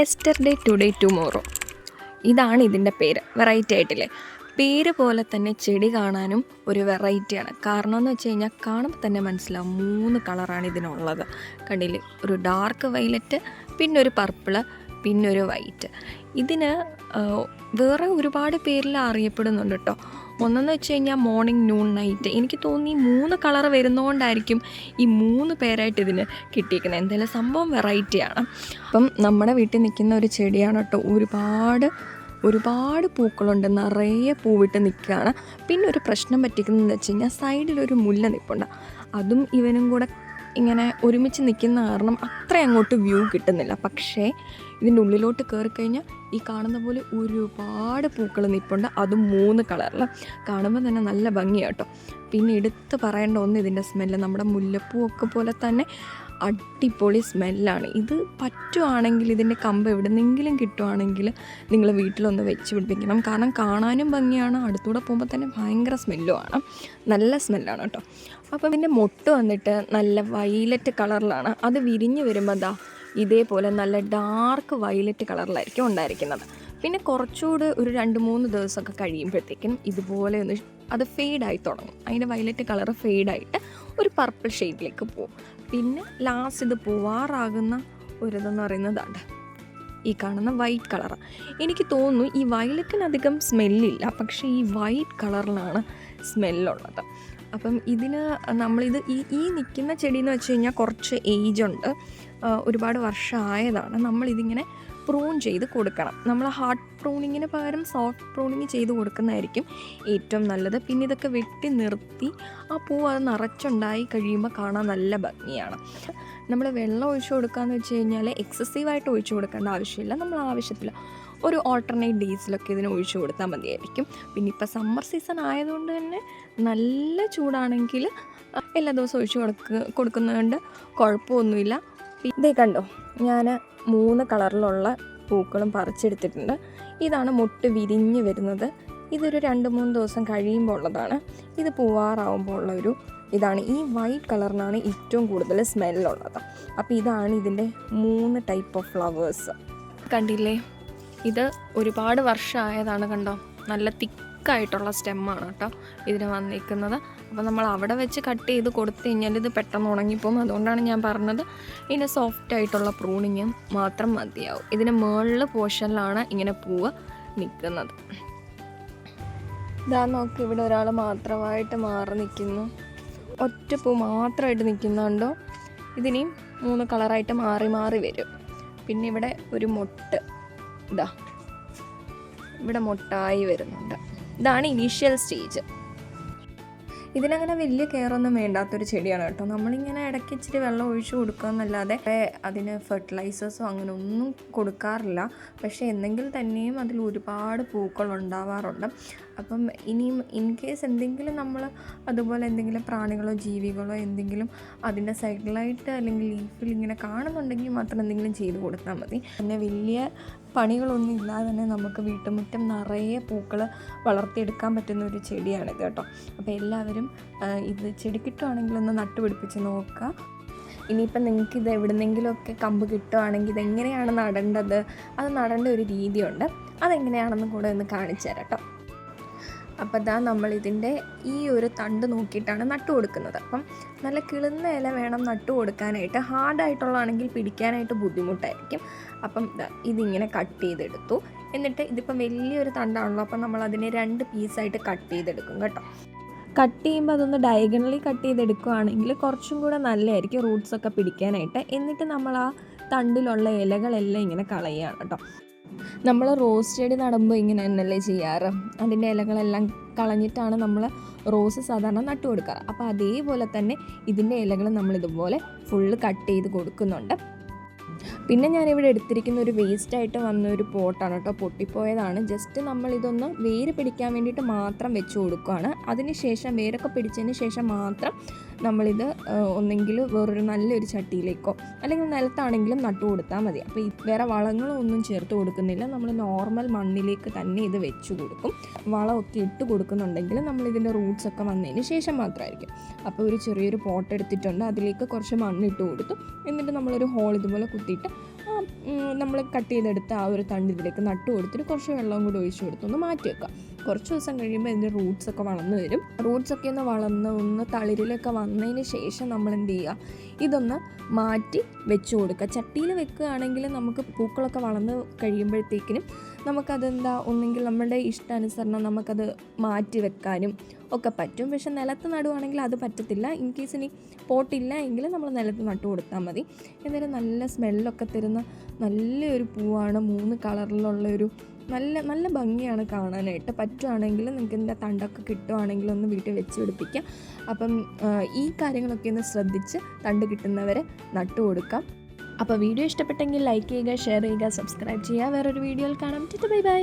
Yesterday today tomorrow. ഇതാണ് ഇതിന്റെ പേര് വെറൈറ്റി ആയിട്ടില്ലേ? പേര് പോലെ തന്നെ ചെടി കാണാനും ഒരു വെറൈറ്റിയാണ്. കാരണം എന്ന് വെച്ച് കഴിഞ്ഞാൽ കാണുമ്പോൾ തന്നെ മനസ്സിലാവും മൂന്ന് കളറാണ് ഇതിനുള്ളത്. കണ്ടില്ലേ? ഒരു ഡാർക്ക് വൈലറ്റ് പിന്നെ ഒരു പർപ്പിൾ പിന്നെ ഒരു വൈറ്റ്. ഇതിന് വേറെ ഒരുപാട് പേരിൽ അറിയപ്പെടുന്നുണ്ട് കേട്ടോ. ഒന്നെന്ന് വെച്ച് കഴിഞ്ഞാൽ മോർണിംഗ് നൂൺ നൈറ്റ് എനിക്ക് തോന്നി മൂന്ന് കളർ വരുന്നതുകൊണ്ടായിരിക്കും ഈ മൂന്ന് പേരായിട്ട് ഇതിന് കിട്ടിയിരിക്കുന്നത് എന്തായാലും സംഭവം വെറൈറ്റിയാണ് അപ്പം നമ്മുടെ വീട്ടിൽ നിൽക്കുന്ന ഒരു ചെടിയാണ് കേട്ടോ. ഒരുപാട് ഒരുപാട് പൂക്കളുണ്ട്. നിറയെ പൂവിട്ട് നിൽക്കുകയാണ്. പിന്നെ ഒരു പ്രശ്നം പറ്റിക്കുന്നതെന്ന് വെച്ച് കഴിഞ്ഞാൽ സൈഡിലൊരു മുല്ല നിൽപ്പുണ്ട് അതും ഇവനും കൂടെ ഇങ്ങനെ ഒരുമിച്ച് നിൽക്കുന്ന കാരണം അത്ര അങ്ങോട്ട് വ്യൂ കിട്ടുന്നില്ല. പക്ഷേ ഇതിന്റെ ഉള്ളിലോട്ട് കയറി കഴിഞ്ഞാൽ ഈ കാണുന്ന പോലെ ഒരുപാട് പൂക്കൾ നിൽപ്പുണ്ട്. അതും മൂന്ന് കളറിൽ കാണുമ്പോൾ തന്നെ നല്ല ഭംഗിയാട്ടോ പിന്നെ എടുത്ത് പറയേണ്ട ഒന്ന് ഇതിന്റെ സ്മെല്ല് നമ്മുടെ മുല്ലപ്പൂ ഒക്കെ പോലെ തന്നെ അടിപൊളി സ്മെല്ലാണ്. ഇത് പറ്റുവാണെങ്കിൽ ഇതിന്റെ കമ്പ് എവിടെന്നെങ്കിലും കിട്ടുവാണെങ്കിൽ നിങ്ങൾ വീട്ടിലൊന്ന് വെച്ച് പിടിപ്പിക്കണം. കാരണം കാണാനും ഭംഗിയാണ്. അടുത്തൂടെ പോകുമ്പോൾ തന്നെ ഭയങ്കര സ്മെല്ലുമാണ്. നല്ല സ്മെല്ലാണ് കേട്ടോ. അപ്പോൾ ഇതിന്റെ മൊട്ട് വന്നിട്ട് നല്ല വൈലറ്റ് കളറിലാണ്. അത് വിരിഞ്ഞ് വരുമ്പോൾ ദാ ഇതേപോലെ നല്ല ഡാർക്ക് വൈലറ്റ് കളറിലായിരിക്കും ഉണ്ടായിരിക്കുന്നത്. പിന്നെ കുറച്ചുകൂടെ ഒരു രണ്ട് മൂന്ന് ദിവസമൊക്കെ കഴിയുമ്പോഴത്തേക്കും ഇതുപോലെ ഒന്ന് അത് ഫെയ്ഡായി തുടങ്ങും. അതിന്റെ വയലറ്റ് കളർ ഫെയ്ഡായിട്ട് ഒരു പർപ്പിൾ ഷെയ്ഡിലേക്ക് പോകും പിന്നെ ലാസ്റ്റ് ഇത് പോവാറാകുന്ന ഒരിതെന്ന് പറയുന്നതാണ്. ഈ കാണുന്ന വൈറ്റ് കളർ എനിക്ക് തോന്നുന്നു ഈ വയലറ്റിനധികം സ്മെല്ലില്ല പക്ഷേ ഈ വൈറ്റ് കളറിലാണ് സ്മെല്ലുള്ളത് അപ്പം ഇതിന് നമ്മളിത് ഈ ഈ നിൽക്കുന്ന ചെടി എന്ന് വെച്ച് കഴിഞ്ഞാൽ കുറച്ച് ഏജ് ഉണ്ട്. ഒരുപാട് വർഷമായതാണ് നമ്മളിതിങ്ങനെ പ്രൂൺ ചെയ്ത് കൊടുക്കണം. നമ്മൾ ഹാർഡ് പ്രൂണിങ്ങിന് പകരം സോഫ്റ്റ് പ്രൂണിങ് ചെയ്ത് കൊടുക്കുന്നതായിരിക്കും ഏറ്റവും നല്ലത്. പിന്നെ ഇതൊക്കെ വെട്ടി നിർത്തി ആ പൂ അത് നിറച്ചുണ്ടായി കഴിയുമ്പോൾ കാണാൻ നല്ല ഭംഗിയാണ്. നമ്മൾ വെള്ളം ഒഴിച്ചു കൊടുക്കാന്ന് വെച്ച് കഴിഞ്ഞാൽ എക്സസീവായിട്ട് ഒഴിച്ചു കൊടുക്കേണ്ട ആവശ്യമില്ല. നമ്മൾ ആവശ്യത്തില്ല ഒരു ഓൾട്ടർനേറ്റ് ഡേയ്സിലൊക്കെ ഇതിന് ഒഴിച്ചു കൊടുത്താൽ മതിയായിരിക്കും. പിന്നെ ഇപ്പോൾ സമ്മർ സീസൺ ആയതുകൊണ്ട് തന്നെ നല്ല ചൂടാണെങ്കിൽ എല്ലാ ദിവസവും ഒഴിച്ചു കൊടുക്ക കൊടുക്കുന്നതുകൊണ്ട് കുഴപ്പമൊന്നുമില്ല. ഇതേ കണ്ടോ ഞാൻ മൂന്ന് കളറിലുള്ള പൂക്കളും പറിച്ചെടുത്തിട്ടുണ്ട്. ഇതാണ് മുട്ട് വിരിഞ്ഞ് വരുന്നത്. ഇതൊരു രണ്ട് മൂന്ന് ദിവസം കഴിയുമ്പോൾ ഉള്ളതാണ്. ഇത് പൂവാറാവുമ്പോൾ ഉള്ള ഒരു ഇതാണ്. ഈ വൈറ്റ് കളറിനാണ് ഏറ്റവും കൂടുതൽ സ്മെല്ലുള്ളത് അപ്പോൾ ഇതാണ് ഇതിന്റെ മൂന്ന് ടൈപ്പ് ഓഫ് ഫ്ലവേഴ്സ് കണ്ടില്ലേ? ഇത് ഒരുപാട് വർഷമായതാണ് കണ്ടോ? നല്ല തിക്കായിട്ടുള്ള സ്റ്റെമ്മാണ് കേട്ടോ ഇതിന് വന്നിരിക്കുന്നത്. അപ്പോൾ നമ്മൾ അവിടെ വെച്ച് കട്ട് ചെയ്ത് കൊടുത്തു കഴിഞ്ഞാൽ ഇത് പെട്ടെന്ന് ഉണങ്ങിപ്പോകും. അതുകൊണ്ടാണ് ഞാൻ പറഞ്ഞത് ഇതിന്റെ സോഫ്റ്റ് ആയിട്ടുള്ള പ്രൂണിങ് മാത്രം മതിയാവും. ഇതിന് മുകളിൽ പോർഷനിലാണ് ഇങ്ങനെ പൂവ് നിൽക്കുന്നത്. ഇതാ നോക്കി ഇവിടെ ഒരാൾ മാത്രമായിട്ട് മാറി നിൽക്കുന്നു. ഒറ്റ പൂ മാത്രമായിട്ട് നിൽക്കുന്നുണ്ടോ? ഇതിനെയും മൂന്ന് കളറായിട്ട് മാറി മാറി വരും. പിന്നെ ഇവിടെ ഒരു മുട്ട്. ഇതാ ഇവിടെ മൊട്ടായി വരുന്നുണ്ട്. ഇതാണ് ഇനീഷ്യൽ സ്റ്റേജ് ഇതിനങ്ങനെ വലിയ കെയറൊന്നും വേണ്ടാത്തൊരു ചെടിയാണ് കേട്ടോ. നമ്മളിങ്ങനെ ഇടയ്ക്ക് ഇച്ചിരി വെള്ളം ഒഴിച്ചു കൊടുക്കുക എന്നല്ലാതെ അതിന് ഫെർട്ടിലൈസേഴ്സോ അങ്ങനെ ഒന്നും കൊടുക്കാറില്ല. പക്ഷേ എന്നെങ്കിൽ തന്നെയും അതിൽ ഒരുപാട് പൂക്കൾ ഉണ്ടാവാറുണ്ട്. അപ്പം ഇനിയും ഇൻ കേസ് എന്തെങ്കിലും നമ്മൾ അതുപോലെ എന്തെങ്കിലും പ്രാണികളോ ജീവികളോ എന്തെങ്കിലും അതിന്റെ സൈഡിലായിട്ട് അല്ലെങ്കിൽ ലീഫിൽ ഇങ്ങനെ കാണുന്നുണ്ടെങ്കിൽ മാത്രം എന്തെങ്കിലും ചെയ്ത് കൊടുത്താൽ മതി. പിന്നെ വലിയ പണികളൊന്നും ഇല്ലാതെ തന്നെ നമുക്ക് വീട്ടുമുറ്റം നിറയെ പൂക്കൾ വളർത്തിയെടുക്കാൻ പറ്റുന്ന ഒരു ചെടിയാണിത് കേട്ടോ. അപ്പോൾ എല്ലാവരും ഇത് ചെടി കിട്ടുവാണെങ്കിൽ ഒന്ന് നട്ടുപിടിപ്പിച്ച് നോക്കുക ഇനിയിപ്പം നിങ്ങൾക്ക് ഇത് എവിടുന്നെങ്കിലുമൊക്കെ കമ്പ് കിട്ടുവാണെങ്കിൽ ഇതെങ്ങനെയാണ് നടേണ്ടത്? അത് നടേണ്ട ഒരു രീതിയുണ്ട്. അതെങ്ങനെയാണെന്ന് കൂടെ ഒന്ന് കാണിച്ചു തരാം കേട്ടോ അപ്പോൾ ഇതാ നമ്മൾ ഇതിന്റെ ഈ ഒരു തണ്ട് നോക്കിയിട്ടാണ് നട്ടു കൊടുക്കുന്നത്. അപ്പം നല്ല കിളുന്ന ഇല വേണം നട്ടു കൊടുക്കാനായിട്ട്. ഹാർഡായിട്ടുള്ളതാണെങ്കിൽ പിടിക്കാനായിട്ട് ബുദ്ധിമുട്ടായിരിക്കും. അപ്പം ഇതിങ്ങനെ കട്ട് ചെയ്തെടുത്തു. എന്നിട്ട് ഇതിപ്പം വലിയൊരു തണ്ടാണല്ലോ. അപ്പം നമ്മൾ അതിനെ രണ്ട് പീസായിട്ട് കട്ട് ചെയ്തെടുക്കും കേട്ടോ. കട്ട് ചെയ്യുമ്പോൾ അതൊന്ന് ഡയഗണലി കട്ട് ചെയ്തെടുക്കുകയാണെങ്കിൽ കുറച്ചും കൂടെ നല്ലതായിരിക്കും റൂട്ട്സൊക്കെ പിടിക്കാനായിട്ട്. എന്നിട്ട് നമ്മൾ ആ തണ്ടിലുള്ള ഇലകളെല്ലാം ഇങ്ങനെ കളയുകയാണ് കേട്ടോ. നമ്മൾ റോസ് ചെടി നടുമ്പോൾ ഇങ്ങനെ തന്നെയല്ലേ ചെയ്യാറ്? അതിന്റെ ഇലകളെല്ലാം കളഞ്ഞിട്ടാണ് നമ്മൾ റോസ് സാധാരണ നട്ടു കൊടുക്കാറ് അപ്പോൾ അതേപോലെ തന്നെ ഇതിന്റെ ഇലകൾ നമ്മൾ ഇതുപോലെ ഫുള്ള് കട്ട് ചെയ്ത് കൊടുക്കുന്നുണ്ട്. പിന്നെ ഞാനിവിടെ എടുത്തിരിക്കുന്ന ഒരു വേസ്റ്റായിട്ട് വന്ന ഒരു പോട്ടാണ് കേട്ടോ. പൊട്ടിപ്പോയതാണ്. ജസ്റ്റ് നമ്മളിതൊന്ന് വേര് പിടിക്കാൻ വേണ്ടിയിട്ട് മാത്രം വെച്ച് കൊടുക്കുകയാണ് അതിന് ശേഷം വേരൊക്കെ പിടിച്ചതിന് ശേഷം മാത്രം നമ്മളിത് ഒന്നെങ്കിൽ വേറൊരു നല്ലൊരു ചട്ടിയിലേക്കോ അല്ലെങ്കിൽ നിലത്താണെങ്കിലും നട്ടു കൊടുത്താൽ മതി. അപ്പോൾ വേറെ വളങ്ങളോ ഒന്നും ചേർത്ത് കൊടുക്കുന്നില്ല. നമ്മൾ നോർമൽ മണ്ണിലേക്ക് തന്നെ ഇത് വെച്ച് കൊടുക്കും. വളമൊക്കെ ഇട്ട് കൊടുക്കുന്നുണ്ടെങ്കിൽ നമ്മളിതിന്റെ റൂട്ട്സൊക്കെ വന്നതിന് ശേഷം മാത്രമായിരിക്കും അപ്പോൾ ഒരു ചെറിയൊരു പോട്ട് എടുത്തിട്ടുണ്ട്. അതിലേക്ക് കുറച്ച് മണ്ണിട്ട് കൊടുത്തു. എന്നിട്ട് നമ്മളൊരു ഹോൾ ഇതുപോലെ കുത്തിയിട്ട് നമ്മൾ കട്ട് ചെയ്തെടുത്ത ആ ഒരു തണ്ട് ഇതിലേക്ക് നട്ടു കൊടുത്തിട്ട് കുറച്ച് വെള്ളം കൂടി ഒഴിച്ചു കൊടുത്തൊന്ന് മാറ്റി വെക്കാം കുറച്ച് ദിവസം കഴിയുമ്പോൾ ഇതിന്റെ റൂട്ട്സ് ഒക്കെ വളർന്നു വരും. റൂട്ട്സ് ഒക്കെ ഒന്ന് വളർന്ന് ഒന്ന് തളിരിലൊക്കെ വന്നതിന് ശേഷം നമ്മൾ എന്ത് ചെയ്യുക? ഇതൊന്ന് മാറ്റി വെച്ച് കൊടുക്കുക. ചട്ടിയിൽ വെക്കുകയാണെങ്കിൽ നമുക്ക് പൂക്കളൊക്കെ വളർന്ന് കഴിയുമ്പോഴത്തേക്കിനും നമുക്കതെന്താ? ഒന്നെങ്കിൽ നമ്മുടെ ഇഷ്ടാനുസരണം നമുക്കത് മാറ്റി വെക്കാനും ഒക്കെ പറ്റും. പക്ഷെ നിലത്ത് നടുവാണെങ്കിൽ അത് പറ്റത്തില്ല. ഇൻ കേസ് ഇനി പോട്ടില്ല എങ്കിൽ നമ്മൾ നിലത്ത് നട്ടു കൊടുത്താൽ മതി. എന്നാലും നല്ല സ്മെല്ലൊക്കെ തരുന്ന നല്ലൊരു പൂവാണ്. മൂന്ന് കളറിലുള്ള ഒരു നല്ല നല്ല ഭംഗിയാണ് കാണാനായിട്ട്. പറ്റുവാണെങ്കിൽ നിങ്ങൾക്ക് ഇതിന്റെ തണ്ടൊക്കെ കിട്ടുവാണെങ്കിൽ ഒന്ന് വീട്ടിൽ വെച്ച് പിടിപ്പിക്കാം. അപ്പം ഈ കാര്യങ്ങളൊക്കെ ഒന്ന് ശ്രദ്ധിച്ച് തണ്ട് കിട്ടുന്നവരെ നട്ടു കൊടുക്കാം. അപ്പോൾ വീഡിയോ ഇഷ്ടപ്പെട്ടെങ്കിൽ ലൈക്ക് ചെയ്യുക ഷെയർ ചെയ്യുക സബ്സ്ക്രൈബ് ചെയ്യുക. വേറൊരു വീഡിയോയിൽ കാണാം. Bye bye.